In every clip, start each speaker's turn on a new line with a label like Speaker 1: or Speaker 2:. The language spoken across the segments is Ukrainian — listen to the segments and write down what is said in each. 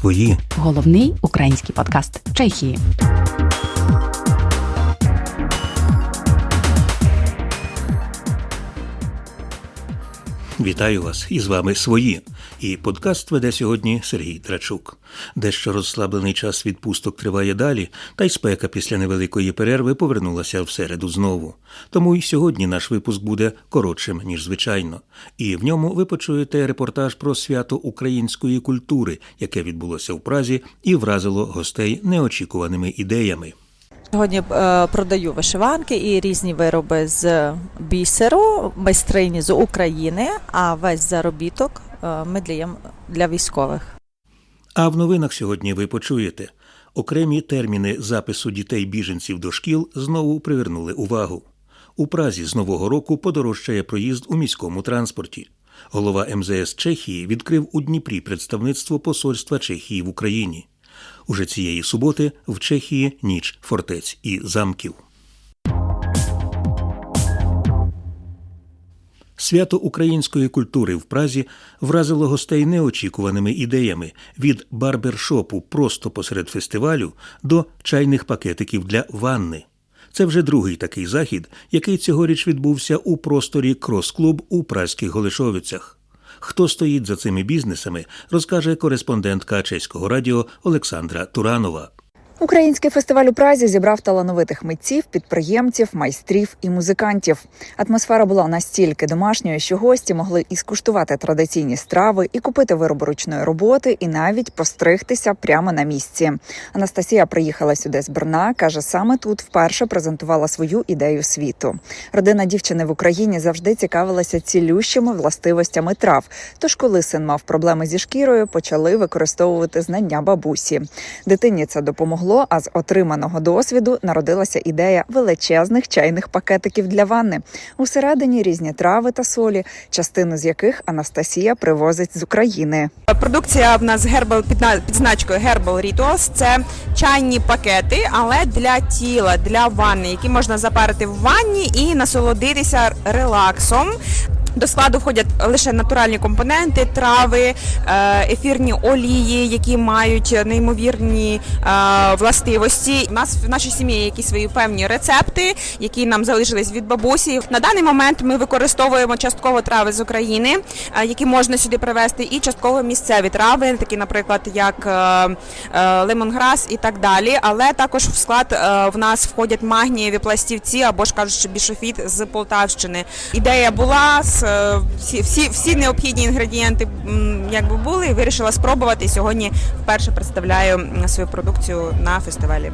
Speaker 1: свої.
Speaker 2: Головний український подкаст Чехії.
Speaker 1: Вітаю вас і з вами свої. І подкаст веде сьогодні Сергій Трачук. Дещо розслаблений час відпусток триває далі, та й спека після невеликої перерви повернулася в середу знову. Тому й сьогодні наш випуск буде коротшим ніж звичайно. І в ньому ви почуєте репортаж про свято української культури, яке відбулося в Празі і вразило гостей неочікуваними ідеями.
Speaker 3: Сьогодні е, продаю вишиванки і різні вироби з бісеру, майстрині з України, а весь заробіток ми даємо для військових.
Speaker 1: А в новинах сьогодні ви почуєте. Окремі терміни запису дітей-біженців до шкіл знову привернули увагу. У Празі з нового року подорожчає проїзд у міському транспорті. Голова МЗС Чехії відкрив у Дніпрі представництво посольства Чехії в Україні. Уже цієї суботи в Чехії ніч фортець і замків. Свято української культури в Празі вразило гостей неочікуваними ідеями від барбершопу просто посеред фестивалю до чайних пакетиків для ванни. Це вже другий такий захід, який цьогоріч відбувся у просторі Крос-клуб у Празьких Голишовицях. Хто стоїть за цими бізнесами, розкаже кореспондентка чеського радіо Олександра Туранова.
Speaker 4: Український фестиваль у Празі зібрав талановитих митців, підприємців, майстрів і музикантів. Атмосфера була настільки домашньою, що гості могли і скуштувати традиційні страви, і купити вироби ручної роботи, і навіть постригтися прямо на місці. Анастасія приїхала сюди з Брна. каже, саме тут вперше презентувала свою ідею світу. Родина дівчини в Україні завжди цікавилася цілющими властивостями трав. Тож, коли син мав проблеми зі шкірою, почали використовувати знання бабусі. Дитині це допомогло. А з отриманого досвіду народилася ідея величезних чайних пакетиків для ванни. Усередині різні трави та солі, частину з яких Анастасія привозить з України.
Speaker 5: Продукція в нас на- під значкою Herbal Rituals. Це чайні пакети, але для тіла, для ванни, які можна запарити в ванні і насолодитися релаксом. До складу входять лише натуральні компоненти, трави, е, ефірні олії, які мають неймовірні е, властивості. У нас в нашій сім'ї є якісь свої певні рецепти, які нам залишились від бабусі. На даний момент ми використовуємо частково трави з України, е, які можна сюди привезти, і частково місцеві трави, такі, наприклад, як лемонграс і так далі. Але також в склад в нас входять магнієві пластівці або ж кажуть, що бішофіт з Полтавщини. Ідея була е, всі, всі, всі необхідні інгредієнти якби були. і Вирішила спробувати. Сьогодні вперше представляю свою продукцію на фестивалі.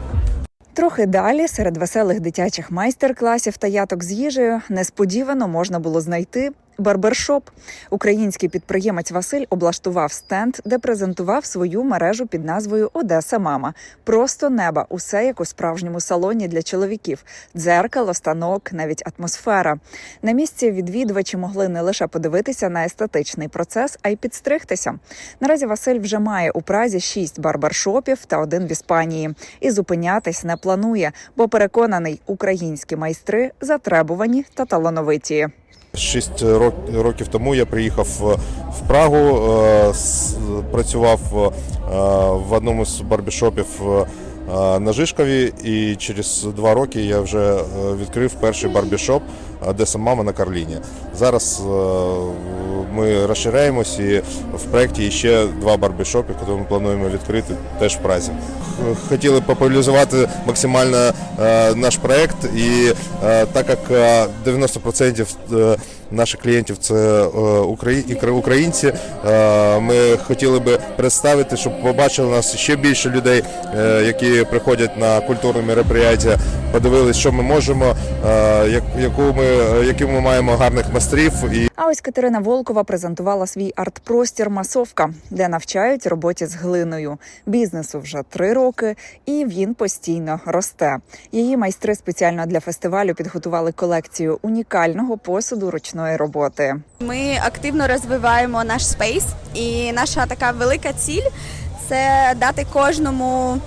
Speaker 4: Трохи далі, серед веселих дитячих майстер-класів та яток з їжею, несподівано можна було знайти. Барбершоп український підприємець Василь облаштував стенд, де презентував свою мережу під назвою Одеса Мама. Просто неба, усе як у справжньому салоні для чоловіків: дзеркало, станок, навіть атмосфера. На місці відвідувачі могли не лише подивитися на естетичний процес, а й підстригтися. Наразі Василь вже має у Празі шість барбершопів та один в Іспанії. І зупинятись не планує, бо переконаний, українські майстри затребувані та талановиті.
Speaker 6: Шість рок- років тому я приїхав е, в Прагу, е, працював е, в одному з барбішопів на Жишкові, і через два роки я вже е, відкрив перший барбішоп Одеса Мама на Карліні. Зараз е, ми розширяємось і в проєкті ще два барбішопи, які ми плануємо відкрити теж в Празі. Хотіли популяризувати максимально е, наш проєкт, і так як е, 90% е, наших клієнтів це е, украї- українці, е, ми хотіли би представити, щоб побачили нас ще більше людей, е, які приходять на культурні мероприятия, подивились, що ми можемо, як- яку ми, які ми маємо гарних майстрів і
Speaker 4: А ось Катерина Волкова презентувала свій арт-простір Масовка, де навчають роботі з глиною. Бізнесу вже три роки, і він постійно росте. Її майстри спеціально для фестивалю підготували колекцію унікального посуду ручної роботи.
Speaker 7: Ми активно розвиваємо наш спейс, і наша така велика ціль це дати кожному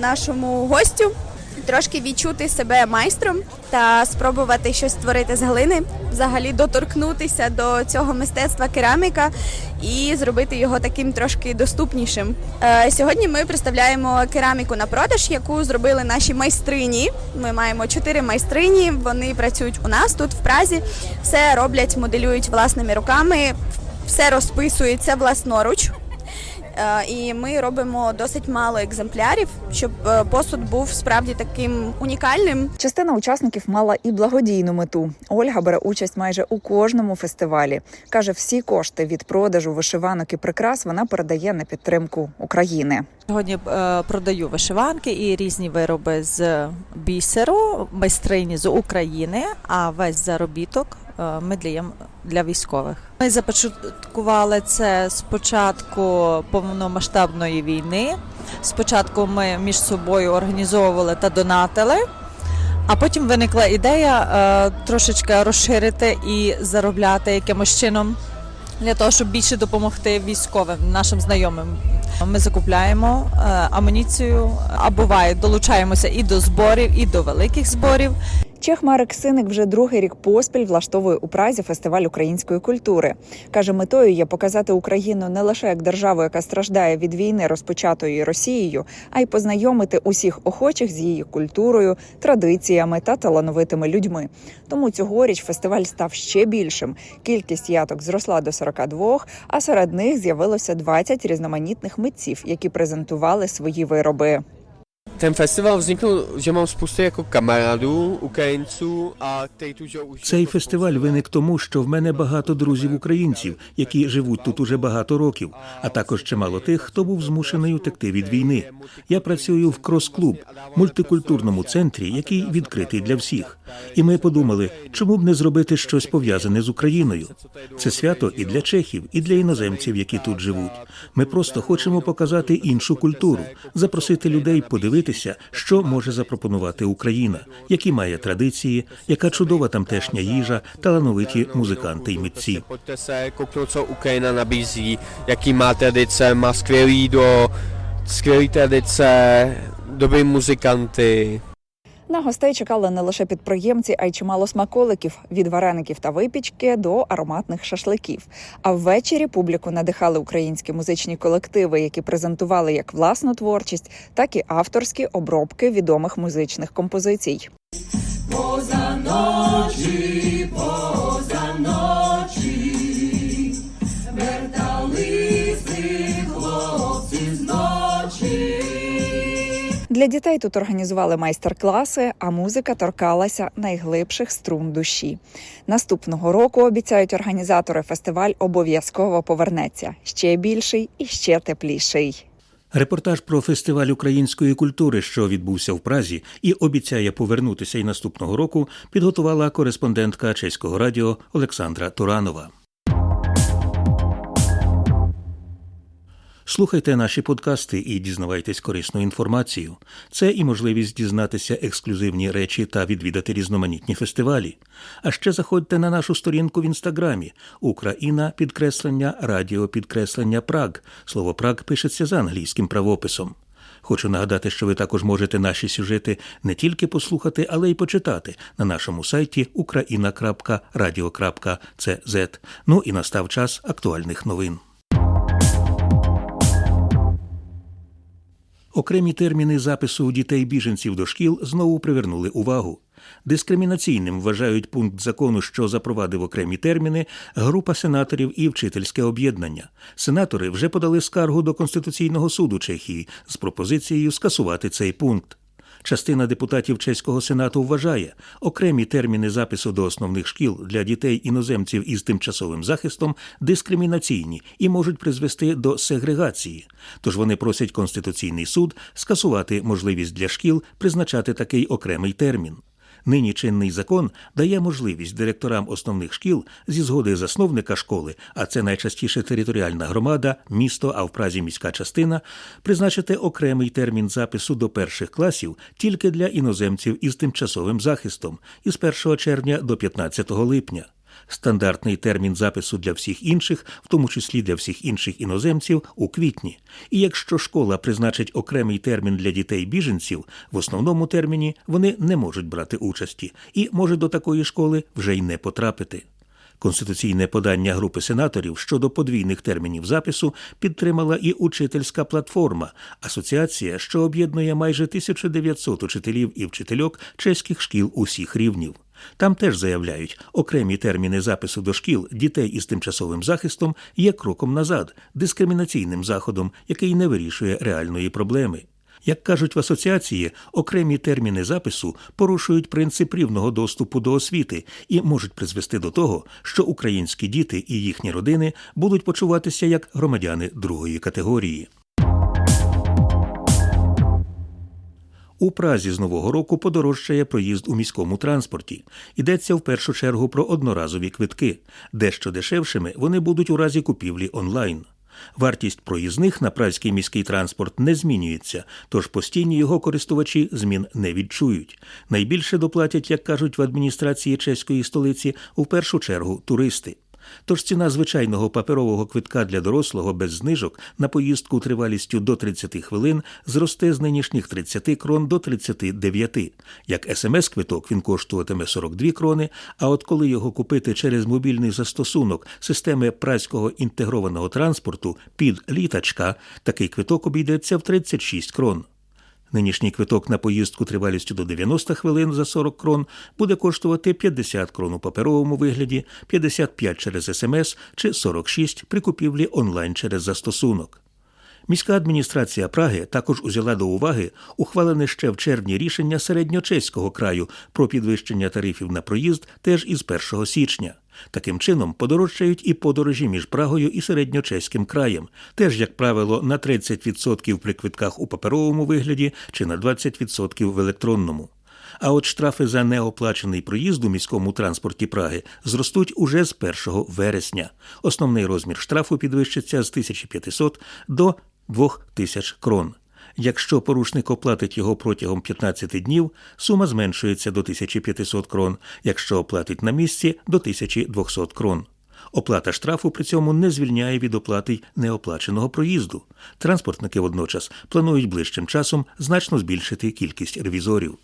Speaker 7: нашому гостю трошки відчути себе майстром та спробувати щось створити з глини, взагалі доторкнутися до цього мистецтва кераміка і зробити його таким трошки доступнішим. Е, Сьогодні ми представляємо кераміку на продаж, яку зробили наші майстрині. Ми маємо чотири майстрині. Вони працюють у нас тут в Празі. Все роблять, моделюють власними руками, все розписується власноруч. Е, І ми робимо досить мало екземплярів, щоб е, посуд був справді таким унікальним.
Speaker 4: Частина учасників мала і благодійну мету. Ольга бере участь майже у кожному фестивалі. каже, всі кошти від продажу вишиванок і прикрас вона передає на підтримку України.
Speaker 3: Сьогодні е, продаю вишиванки і різні вироби з бісеру, майстрині з України, а весь заробіток е, ми даємо для військових. Ми започаткували це з початку повномасштабної війни. Спочатку ми між собою організовували та донатили. А потім виникла ідея е, трошечки розширити і заробляти якимось чином для того, щоб більше допомогти військовим, нашим знайомим. Ми закупляємо е, амуніцію, а буває, долучаємося і до зборів, і до великих зборів.
Speaker 4: Чех Марек Синик вже другий рік поспіль влаштовує у Празі фестиваль української культури. каже, метою є показати Україну не лише як державу, яка страждає від війни, розпочатої Росією, а й познайомити усіх охочих з її культурою, традиціями та талановитими людьми. Тому цьогоріч фестиваль став ще більшим. Кількість яток зросла до 42, а серед них з'явилося 20 різноманітних митців, які презентували свої вироби.
Speaker 8: Ten festival vzniknul, že mám spoustu jako kamarádů, Ukrajinců a který tu
Speaker 1: Цей фестиваль виник тому, що в мене багато друзів українців, які живуть тут уже багато років, а також чимало тих, хто був змушений утекти від війни. Я працюю в крос-клуб, мультикультурному центрі, який відкритий для всіх. І ми подумали, чому б не зробити щось пов'язане з Україною. Це свято і для чехів, і для іноземців, які тут живуть. Ми просто хочемо показати іншу культуру, запросити людей подивитися, що може запропонувати Україна, які має традиції, яка чудова тамтешня їжа, талановиті музиканти й митці.
Speaker 8: Kouknout, на бізі, які jaký má tradice, má skvělý добрі muzikanty.
Speaker 4: На гостей чекали не лише підприємці, а й чимало смаколиків від вареників та випічки до ароматних шашликів. А ввечері публіку надихали українські музичні колективи, які презентували як власну творчість, так і авторські обробки відомих музичних композицій. Для дітей тут організували майстер-класи, а музика торкалася найглибших струн душі. Наступного року обіцяють організатори фестиваль обов'язково повернеться ще більший і ще тепліший.
Speaker 1: Репортаж про фестиваль української культури, що відбувся в Празі, і обіцяє повернутися й наступного року, підготувала кореспондентка чеського радіо Олександра Туранова. Слухайте наші подкасти і дізнавайтесь корисну інформацію. Це і можливість дізнатися ексклюзивні речі та відвідати різноманітні фестивалі. А ще заходьте на нашу сторінку в інстаграмі Україна підкреслення Радіо підкреслення Праг. Слово Праг пишеться за англійським правописом. Хочу нагадати, що ви також можете наші сюжети не тільки послухати, але й почитати на нашому сайті ukraina.radio.cz. Ну і настав час актуальних новин. Окремі терміни запису дітей-біженців до шкіл знову привернули увагу. Дискримінаційним вважають пункт закону, що запровадив окремі терміни, група сенаторів і вчительське об'єднання. Сенатори вже подали скаргу до Конституційного суду Чехії з пропозицією скасувати цей пункт. Частина депутатів чеського сенату вважає, окремі терміни запису до основних шкіл для дітей іноземців із тимчасовим захистом дискримінаційні і можуть призвести до сегрегації. Тож вони просять Конституційний суд скасувати можливість для шкіл призначати такий окремий термін. Нині чинний закон дає можливість директорам основних шкіл зі згоди засновника школи, а це найчастіше територіальна громада, місто, а в празі міська частина, призначити окремий термін запису до перших класів тільки для іноземців із тимчасовим захистом із 1 червня до 15 липня. Стандартний термін запису для всіх інших, в тому числі для всіх інших іноземців, у квітні. І якщо школа призначить окремий термін для дітей біженців, в основному терміні вони не можуть брати участі і може до такої школи вже й не потрапити. Конституційне подання групи сенаторів щодо подвійних термінів запису підтримала і учительська платформа, асоціація, що об'єднує майже 1900 учителів і вчительок чеських шкіл усіх рівнів. Там теж заявляють, окремі терміни запису до шкіл дітей із тимчасовим захистом є кроком назад, дискримінаційним заходом, який не вирішує реальної проблеми. Як кажуть в асоціації, окремі терміни запису порушують принцип рівного доступу до освіти і можуть призвести до того, що українські діти і їхні родини будуть почуватися як громадяни другої категорії. У Празі з нового року подорожчає проїзд у міському транспорті. Йдеться в першу чергу про одноразові квитки. Дещо дешевшими вони будуть у разі купівлі онлайн. Вартість проїзних на празький міський транспорт не змінюється, тож постійні його користувачі змін не відчують. Найбільше доплатять, як кажуть в адміністрації чеської столиці, у першу чергу туристи. Тож ціна звичайного паперового квитка для дорослого без знижок на поїздку тривалістю до 30 хвилин зросте з нинішніх 30 крон до 39. Як смс-квиток він коштуватиме 42 крони, а от коли його купити через мобільний застосунок системи праського інтегрованого транспорту під літачка, такий квиток обійдеться в 36 крон. Нинішній квиток на поїздку тривалістю до 90 хвилин за 40 крон буде коштувати 50 крон у паперовому вигляді, 55 через СМС чи 46 при купівлі онлайн через застосунок. Міська адміністрація Праги також узяла до уваги ухвалене ще в червні рішення середньочеського краю про підвищення тарифів на проїзд теж із 1 січня. Таким чином подорожчають і подорожі між Прагою і середньочеським краєм, теж, як правило, на 30% при квитках у паперовому вигляді чи на 20% в електронному. А от штрафи за неоплачений проїзд у міському транспорті Праги зростуть уже з 1 вересня. Основний розмір штрафу підвищиться з 1500 до 2000 крон. Якщо порушник оплатить його протягом 15 днів, сума зменшується до 1500 крон, якщо оплатить на місці до 1200 крон. Оплата штрафу при цьому не звільняє від оплати неоплаченого проїзду. Транспортники водночас планують ближчим часом значно збільшити кількість ревізорів.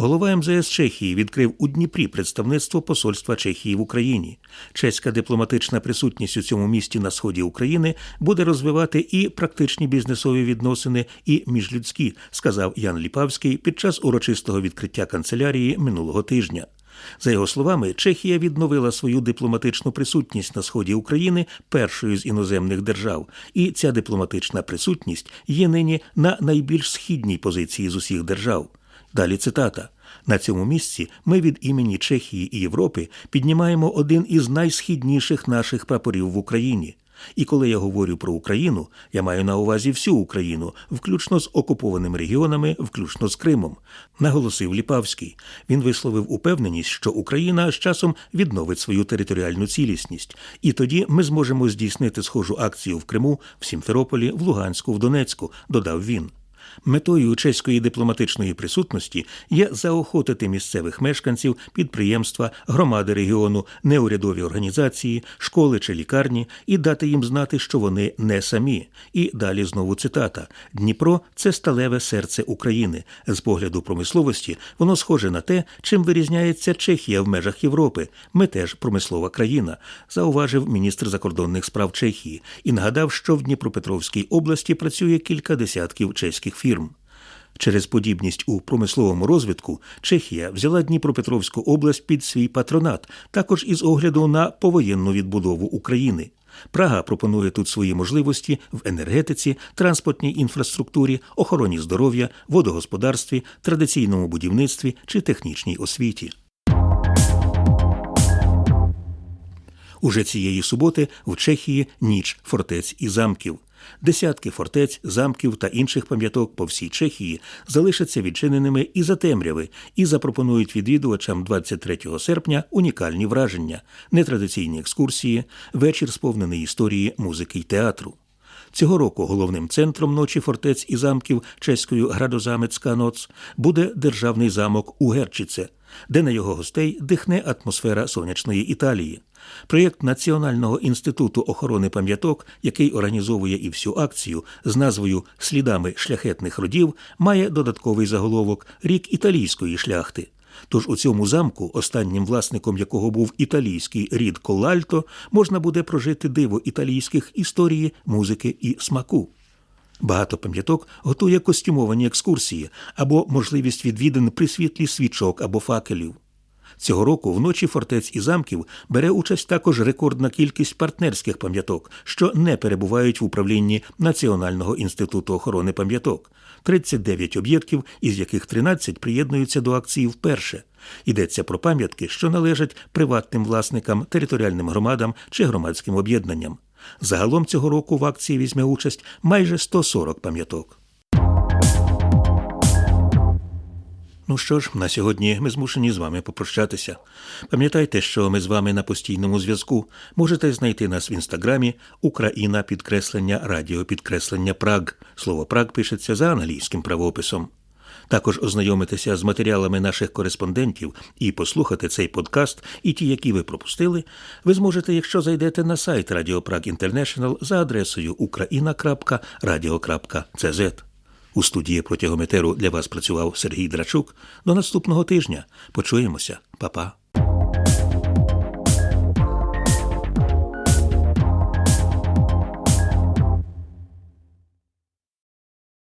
Speaker 1: Голова МЗС Чехії відкрив у Дніпрі представництво посольства Чехії в Україні. Чеська дипломатична присутність у цьому місті на сході України буде розвивати і практичні бізнесові відносини, і міжлюдські, сказав Ян Ліпавський під час урочистого відкриття канцелярії минулого тижня. За його словами, Чехія відновила свою дипломатичну присутність на сході України першою з іноземних держав, і ця дипломатична присутність є нині на найбільш східній позиції з усіх держав. Далі цитата. На цьому місці ми від імені Чехії і Європи піднімаємо один із найсхідніших наших прапорів в Україні. І коли я говорю про Україну, я маю на увазі всю Україну, включно з окупованими регіонами, включно з Кримом, наголосив Ліпавський. Він висловив упевненість, що Україна з часом відновить свою територіальну цілісність, і тоді ми зможемо здійснити схожу акцію в Криму, в Сімферополі, в Луганську, в Донецьку, додав він. Метою чеської дипломатичної присутності є заохотити місцевих мешканців, підприємства, громади регіону, неурядові організації, школи чи лікарні і дати їм знати, що вони не самі. І далі знову цитата: Дніпро це сталеве серце України. З погляду промисловості воно схоже на те, чим вирізняється Чехія в межах Європи. Ми теж промислова країна, зауважив міністр закордонних справ Чехії і нагадав, що в Дніпропетровській області працює кілька десятків чеських фірм. Через подібність у промисловому розвитку Чехія взяла Дніпропетровську область під свій патронат, також із огляду на повоєнну відбудову України. Прага пропонує тут свої можливості в енергетиці, транспортній інфраструктурі, охороні здоров'я, водогосподарстві, традиційному будівництві чи технічній освіті. Уже цієї суботи в Чехії ніч фортець і замків. Десятки фортець, замків та інших пам'яток по всій Чехії залишаться відчиненими і за темряви, і запропонують відвідувачам 23 серпня унікальні враження, нетрадиційні екскурсії, вечір сповнений історії музики й театру. Цього року головним центром ночі фортець і замків чеською градозамецька ноц буде державний замок Угерчице, де на його гостей дихне атмосфера сонячної Італії. Проєкт Національного інституту охорони пам'яток, який організовує і всю акцію з назвою Слідами шляхетних родів, має додатковий заголовок Рік італійської шляхти. Тож у цьому замку, останнім власником якого був італійський рід Колальто, можна буде прожити диво італійських історії, музики і смаку. Багато пам'яток готує костюмовані екскурсії або можливість відвідин при світлі свічок або факелів. Цього року вночі фортець і замків бере участь також рекордна кількість партнерських пам'яток, що не перебувають в управлінні Національного інституту охорони пам'яток. 39 об'єктів, із яких 13 приєднуються до акції вперше. Йдеться про пам'ятки, що належать приватним власникам, територіальним громадам чи громадським об'єднанням. Загалом цього року в акції візьме участь майже 140 пам'яток. Ну що ж, на сьогодні ми змушені з вами попрощатися. Пам'ятайте, що ми з вами на постійному зв'язку. Можете знайти нас в інстаграмі Україна підкреслення Радіо підкреслення Праг. Слово Праг пишеться за англійським правописом. Також ознайомитися з матеріалами наших кореспондентів і послухати цей подкаст і ті, які ви пропустили, ви зможете, якщо зайдете на сайт Radio Prague International за адресою ukraina.radio.cz. У студії протягом етеру для вас працював Сергій Драчук. До наступного тижня. Почуємося. Па-па.